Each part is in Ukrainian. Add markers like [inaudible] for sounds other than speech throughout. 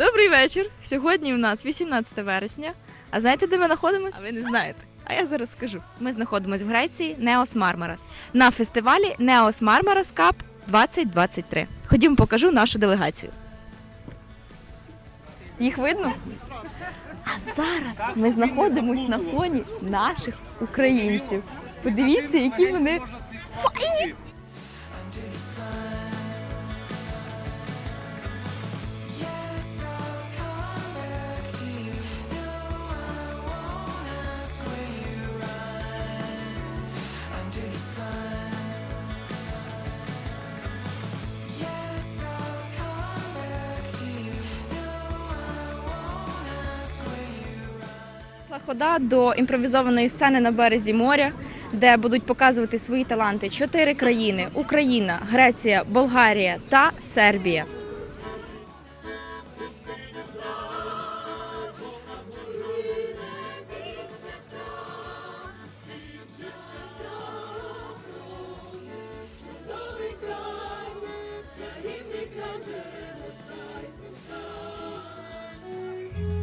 Добрий вечір. Сьогодні у нас 18 вересня. А знаєте, де ми знаходимося? А ви не знаєте. А я зараз скажу. Ми знаходимося в Греції Неос Мармарас на фестивалі Неос Мармарас Cup 2023. Ходімо, покажу нашу делегацію. Їх видно? А зараз ми знаходимося на фоні наших українців. Подивіться, які вони хода до імпровізованої сцени на березі моря, де будуть показувати свої таланти чотири країни: Україна, Греція, Болгарія та Сербія.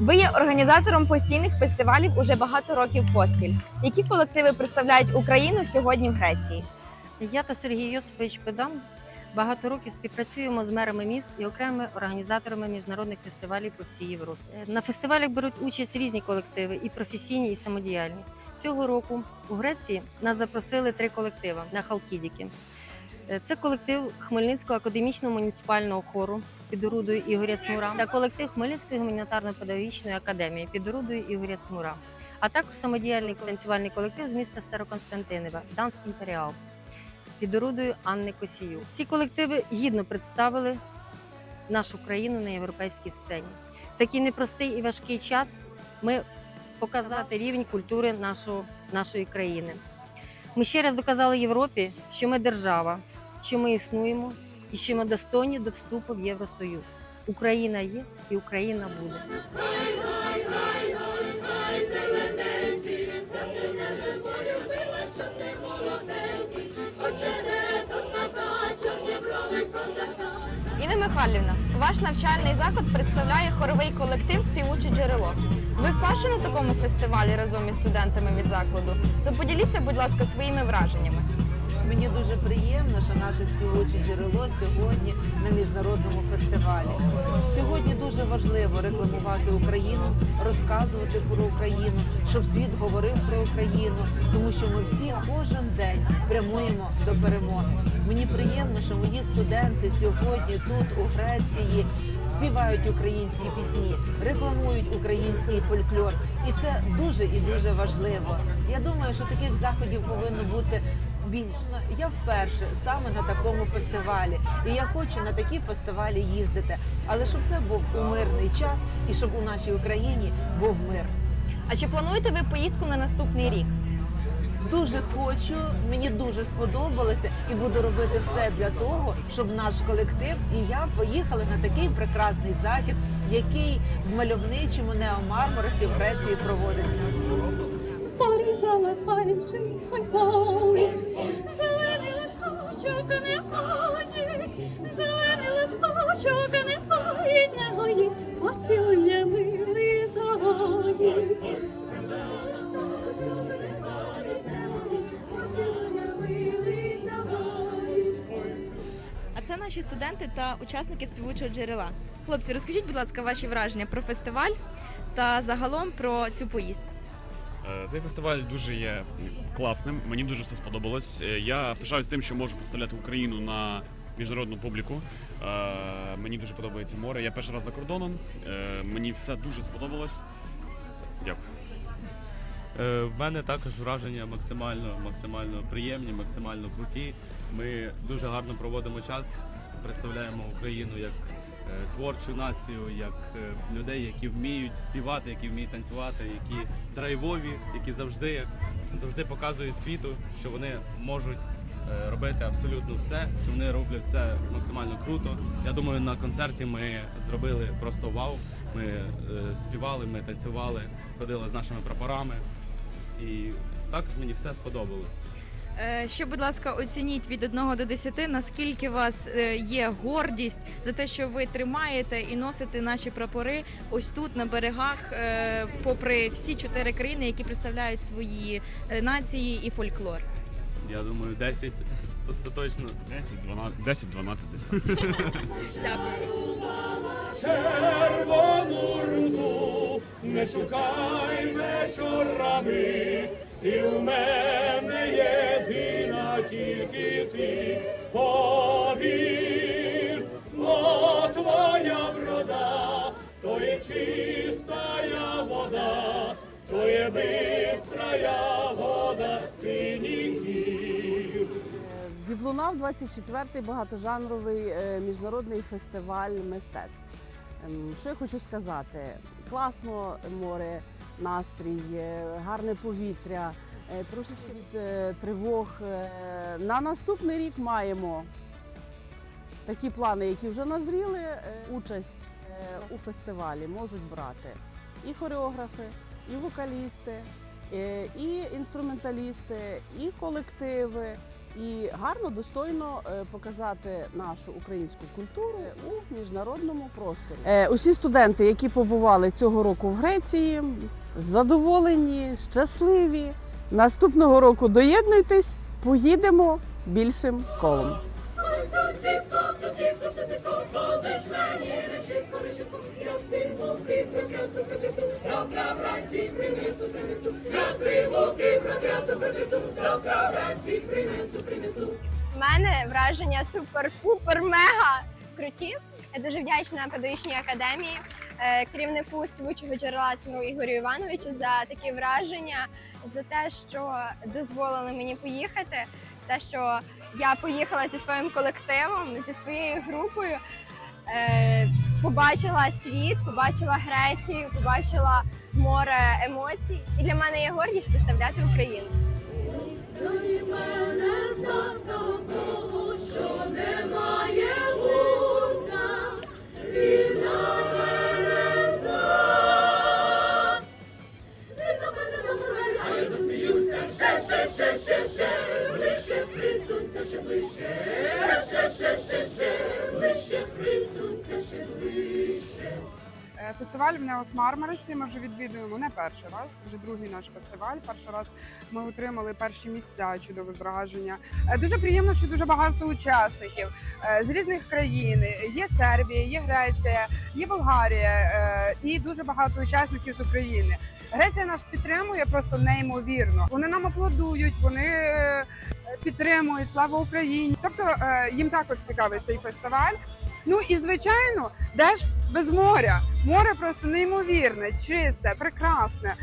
Ви є організатором постійних фестивалів уже багато років поспіль. Які колективи представляють Україну сьогодні в Греції? Я та Сергій Йосипович Педан багато років співпрацюємо з мерами міст і окремими організаторами міжнародних фестивалів по всій Європі. Е, На фестивалях беруть участь різні колективи, і професійні, і самодіяльні. Цього року у Греції нас запросили три колективи на Халкідіки. Е, Це колектив Хмельницького академічного муніципального хору під орудою Ігоря Цмура та колектив Хмельницької гуманітарно-педагогічної академії під орудою Ігоря Цмура, а також самодіяльний танцювальний колектив з міста Староконстантинова Данс Імперіал під орудою Анни Косію. Ці колективи гідно представили нашу країну на європейській сцені. Такий непростий і важкий час ми показати рівень культури нашого, нашої країни. Ми ще раз доказали Європі, що ми держава, що ми існуємо і що ми достойні до вступу в Євросоюз. Україна є і Україна буде. Інна Михайлівна, ваш навчальний заклад представляє хоровий колектив Співуче джерело. Ви вперше на такому фестивалі разом із студентами від закладу. То поділіться, будь ласка, своїми враженнями. Мені дуже приємно, що наше співоче джерело сьогодні на міжнародному фестивалі. Сьогодні дуже важливо рекламувати Україну, розказувати про Україну, щоб світ говорив про Україну, тому що ми всі кожен день прямуємо до перемоги. Мені приємно, що мої студенти сьогодні тут, у Греції, співають українські пісні, рекламують український фольклор, і це дуже і дуже важливо. Я думаю, що таких заходів повинно бути більше. Я вперше саме на такому фестивалі, і я хочу на такі фестивалі їздити. Але щоб це був у мирний час і щоб у нашій Україні був мир. А чи плануєте ви поїздку на наступний рік? Дуже хочу, мені дуже сподобалося, і буду робити все для того, щоб наш колектив і я поїхали на такий прекрасний захід, який в мальовничому неомарморосі в Греції проводиться. Пальчик, ой болить, зелений листочок не гоїть, зелений листочок не гоїть, не гоїть, поцілує милий загоїть. А це наші студенти та учасники співучого джерела. Хлопці, розкажіть, будь ласка, ваші враження про фестиваль та загалом про цю поїздку. Е, Цей фестиваль дуже є класним. Мені дуже все сподобалось. Е, Я пишаюсь тим, що можу представляти Україну на міжнародну публіку. Е, Мені дуже подобається море. Я перший раз за кордоном. Мені все дуже сподобалось. Дякую. В мене також враження максимально, максимально приємні, максимально круті. Ми дуже гарно проводимо час, представляємо Україну як творчу націю, як е, людей, які вміють співати, які вміють танцювати, які драйвові, які завжди, завжди показують світу, що вони можуть е, робити абсолютно все, що вони роблять все максимально круто. Я думаю, на концерті ми зробили просто вау. Ми е, співали, ми танцювали, ходили з нашими прапорами. І також мені все сподобалось. Е, Ще, будь ласка, оцініть від 1 до 10, наскільки у вас е, є гордість за те, що ви тримаєте і носите наші прапори ось тут на берегах, е, попри всі чотири країни, які представляють свої нації і фольклор. Я думаю, 10 [laughs] остаточно. 10, 12, 10, 12 десь. [laughs] Дякую. Не шукай вечорами, і в мене єдина тільки ти. Повір, о твоя врода, то є чистая вода, то є бистрая вода синіх. Відлунав 24-й багатожанровий е, міжнародний фестиваль мистецтв. Ем, Що я хочу сказати? Класно море, настрій, гарне повітря, е, трошечки від е, тривог. Е, На наступний рік маємо такі плани, які вже назріли. Участь у фестивалі можуть брати і хореографи, і вокалісти, і інструменталісти, і колективи. І гарно, достойно е, показати нашу українську культуру у міжнародному просторі. Е, Усі студенти, які побували цього року в Греції, задоволені, щасливі. Наступного року доєднуйтесь, поїдемо більшим колом. Завтра принесу, принесу, я символки прикрасу, прикрасу, завтра вранці принесу, Мене враження супер-пупер мега круті. Я дуже вдячна педагогічній академії, е, керівнику співучого джерела Тимуру Ігорю Івановичу за такі враження, за те, що дозволили мені поїхати, те, що я поїхала зі своїм колективом, зі своєю групою. е, Побачила світ, побачила Грецію, побачила море емоцій. І для мене є гордість представляти Україну. Дай мене завтра того, Фестиваль в Неос Мармаресі ми вже відвідуємо не перший раз, вже другий наш фестиваль. Перший раз ми отримали перші місця, чудове враження. Е, Дуже приємно, що дуже багато учасників е, з різних країн. Є Сербія, є Греція, є Болгарія е, і дуже багато учасників з України. Греція нас підтримує просто неймовірно. Вони нам аплодують, вони е, підтримують слава Україні. Тобто е, їм також цікавий цей фестиваль. Ну і звичайно, де ж без моря? Море просто неймовірне, чисте, прекрасне,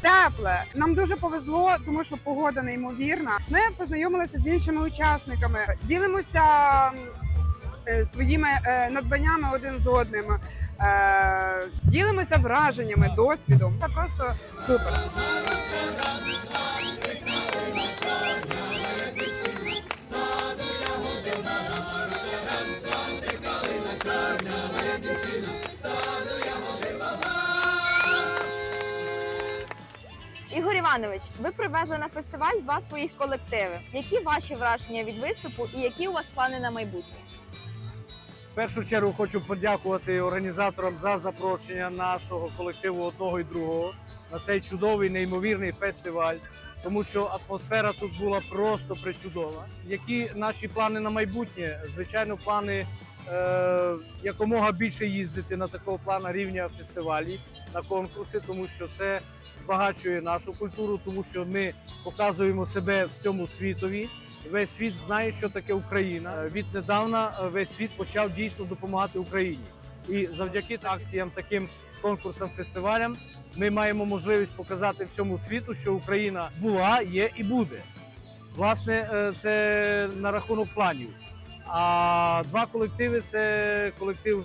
тепле. Нам дуже повезло, тому що погода неймовірна. Ми познайомилися з іншими учасниками, ділимося е, своїми е, надбаннями один з одним, е, ділимося враженнями, досвідом. Це просто супер. Іванович, ви привезли на фестиваль два своїх колективи. Які ваші враження від виступу і які у вас плани на майбутнє? В першу чергу хочу подякувати організаторам за запрошення нашого колективу одного і другого на цей чудовий неймовірний фестиваль, тому що атмосфера тут була просто причудова. Які наші плани на майбутнє? Звичайно, плани е, якомога більше їздити на такого плана рівня фестивалі, на конкурси, тому що це збагачує нашу культуру, тому що ми показуємо себе всьому світові. Весь світ знає, що таке Україна. Е, Віднедавна е, весь світ почав дійсно допомагати Україні. І завдяки акціям, таким конкурсам, фестивалям, ми маємо можливість показати всьому світу, що Україна була, є і буде. Власне, е, це на рахунок планів. А два колективи це колектив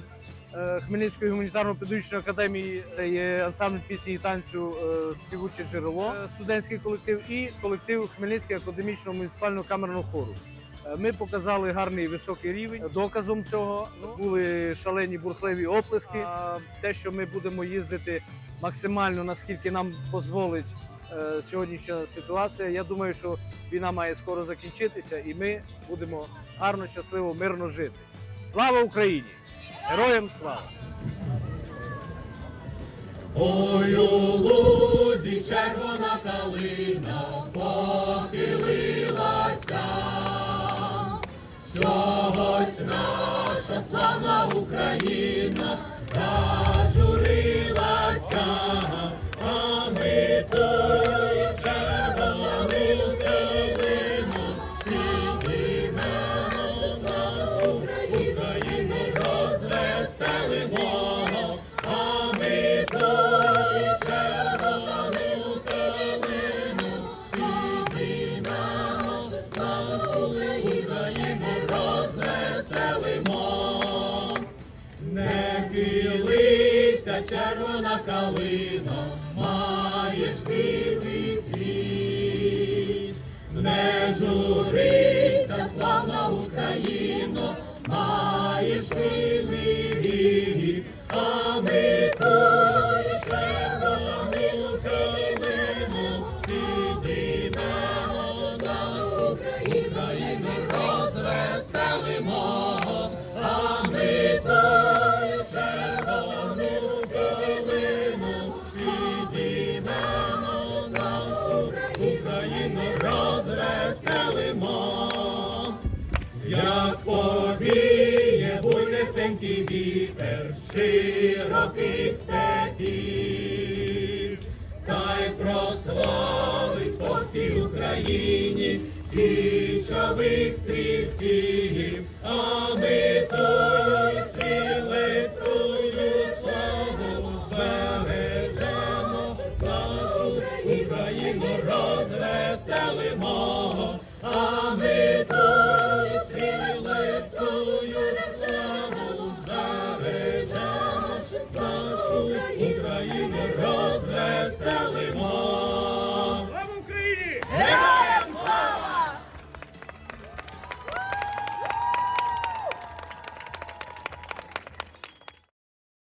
е, Хмельницької гуманітарно-педагогічної академії. Це є ансамбль пісні і танцю е, співуче джерело, студентський колектив, і колектив Хмельницького академічного муніципального камерного хору. Е, Ми показали гарний високий рівень. Доказом цього були шалені бурхливі оплески. Те, що ми будемо їздити максимально, наскільки нам дозволить е, сьогоднішня ситуація. Я думаю, що війна має скоро закінчитися, і ми будемо гарно, щасливо, мирно жити. Слава Україні! Героям слава! Ой, у лузі червона калина похилилася, чогось наша славна Україна зажурилася, а ми тою червона калино, маєш білий цвіт. Не журися, славна Україно, маєш білий рід, а ми тою червону калину підіймемо, нашу Україну вітер широкий степів, хай прославить по всій Україні січових стрільців, а ми тою стрілецькою славу збережемо, нашу Україну розвеселимо, а ми